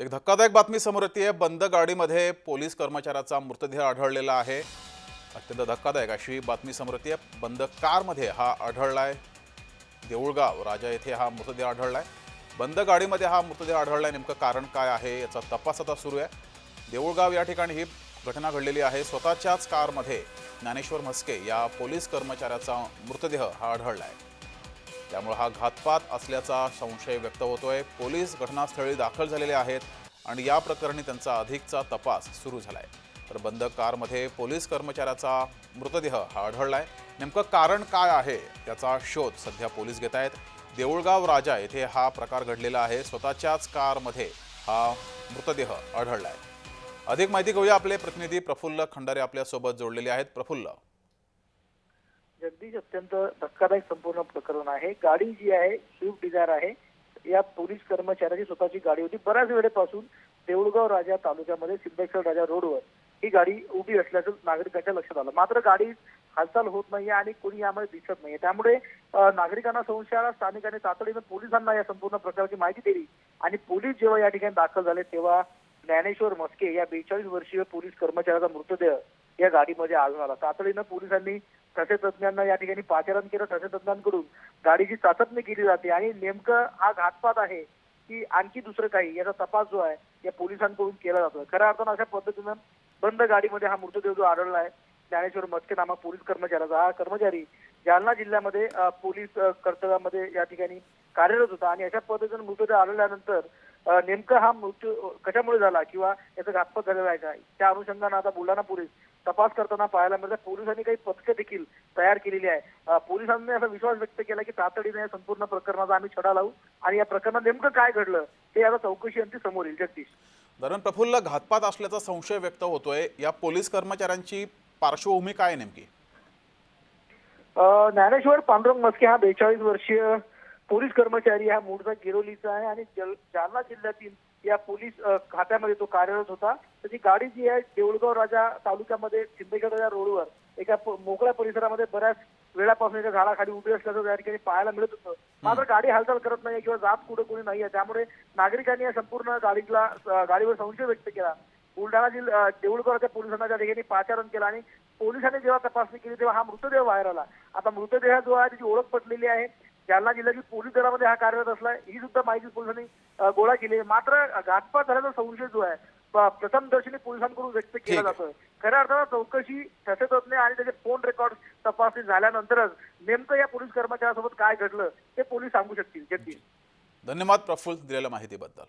एक धक्कादायक बातमी समोर येते. बंद गाडीमध्ये पोलीस कर्मचाऱ्याचा मृतदेह आढळलेला आहे. अत्यंत धक्कादायक अशी बातमी समोर येते. बंद कारमध्ये हा आढळलाय. देऊळगाव राजा येथे हा मृतदेह आढळलाय. बंद गाडीमध्ये हा मृतदेह आढळलाय. नेमकं कारण काय आहे याचा तपास आता सुरू आहे. देऊळगाव या ठिकाणी ही घटना घडलेली आहे. स्वतःच्याच कारमध्ये ज्ञानेश्वर म्हस्के या पोलीस कर्मचाऱ्याचा मृतदेह हा आढळला आहे त्यामुळे हा घातपात असल्याचा संशय व्यक्त होतोय. पोलीस घटनास्थळी दाखल झालेले आहेत आणि या प्रकरणी त्यांचा अधिकचा तपास सुरू झालाय. तर बंद कारमध्ये पोलीस कर्मचाऱ्याचा मृतदेह हा आढळलाय. नेमकं कारण काय आहे त्याचा शोध सध्या पोलीस घेत आहेत. देऊळगाव राजा येथे हा प्रकार घडलेला आहे. स्वतःच्याच कारमध्ये हा मृतदेह आढळलाय. अधिक माहिती घेऊया आपले प्रतिनिधी प्रफुल्ल खंडारे आपल्यासोबत जोडलेले आहेत. प्रफुल्ल. जगदीश अत्यंत धक्कादायक संपूर्ण प्रकरण आहे. गाडी जी आहे स्विफ्ट डिझायर आहे. या पोलीस कर्मचाऱ्याची स्वतःची गाडी होती. बऱ्याच वेळेपासून देऊळगाव राजा तालुक्यामध्ये सिद्धेश्वर राजा रोडवर ही गाडी उभी असल्याचं नागरिकांच्या लक्षात आलं. मात्र गाडी हालचाल होत नाहीये आणि कोणी यामध्ये दिसत नाहीये. त्यामुळे नागरिकांना संशय आला स्थानिकांनी तातडीनं पोलिसांना या संपूर्ण प्रकाराची माहिती दिली आणि पोलीस जेव्हा या ठिकाणी दाखल झाले तेव्हा ज्ञानेश्वर मस्के या बेचाळीस वर्षीय पोलीस कर्मचाऱ्याचा मृतदेह या गाडीमध्ये आढळून आला. तातडीनं पोलिसांनी ठसे तज्ञांना या ठिकाणी पाचारण केलं. ठसे तज्ञांकडून गाडीची चाचपणी केली जाते. आणि नेमकं हा घातपात आहे की आणखी दुसरं काही याचा तपास जो आहे या पोलिसांकडून केला जातो खऱ्या अर्थानं अशा पद्धतीनं बंद गाडीमध्ये हा मृतदेह जो आढळला आहे ज्ञानेश्वर मस्के नामक पोलीस कर्मचाऱ्याचा हा कर्मचारी जालना जिल्ह्यामध्ये पोलीस कर्तव्यामध्ये या ठिकाणी कार्यरत होता. आणि अशा पद्धतीनं मृतदेह आढळल्यानंतर नेमका हा मृत्यू कशामुळे झाला किंवा याचा घातपात झालेला आहे का? त्या अनुषंगानं आता बुलढाणा पोलीस तपास करताना पाहायला मिळतं. पोलिसांनी काही पथकं देखील तयार केलेली आहे. पोलिसांनी असा विश्वास व्यक्त केला की तातडीने या संपूर्ण प्रकरणाचा आम्ही छडा लावू आणि या प्रकरणात नेमकं काय घडलं ते आता चौकशी अंती समोर येईल. जगदीश. दरम्यान प्रफुल्ल घातपात असल्याचा संशय व्यक्त होतोय. या पोलीस कर्मचाऱ्यांची पार्श्वभूमी काय नेमकी? अं, ज्ञानेश्वर पांडुरंग मस्के हा बेचाळीस वर्षीय पोलीस कर्मचारी हा मूळचा गिरोलीचा आहे आणि जल- जालना जिल्ह्यातील या पोलीस खात्यामध्ये तो कार्यरत होता. त्याची गाडी जी आहे देऊळगाव राजा तालुक्यामध्ये राजा रोडवर एका मोकळ्या परिसरामध्ये बऱ्याच वेळापासून एका झाडाखाली उभी असल्याचं त्या ठिकाणी पाहायला मिळत होतं. मात्र गाडी हालचाल करत नाही किंवा जात कुठं कोणी नाहीये त्यामुळे नागरिकांनी या संपूर्ण गाडीला गाडीवर संशय व्यक्त केला. बुलढाणा जिल्हा देऊळगावच्या पोलिसांना त्या ठिकाणी पाचारण केलं आणि पोलिसांनी जेव्हा तपासणी केली तेव्हा हा मृतदेह बाहेर आला. आता मृतदेह जो आहे त्याची ओळख पटलेली आहे. जालना जिल्ह्यातील पोलीस दलामध्ये हा कार्यरत असला ही सुद्धा माहिती पोलिसांनी गोळा केली आहे. मात्र घातपात झाल्याचा संशय जो आहे प्रथम दर्शनी पोलिसांकडून व्यक्त केला. जातोय. खऱ्या अर्थानं चौकशी ठसे तज्ञ आणि त्याचे फोन रेकॉर्ड तपासणी झाल्यानंतरच नेमकं या पोलीस कर्मचाऱ्यासोबत काय घडलं ते पोलीस सांगू शकतील. जगदीश. धन्यवाद प्रफुल्ल दिलेल्या माहितीबद्दल.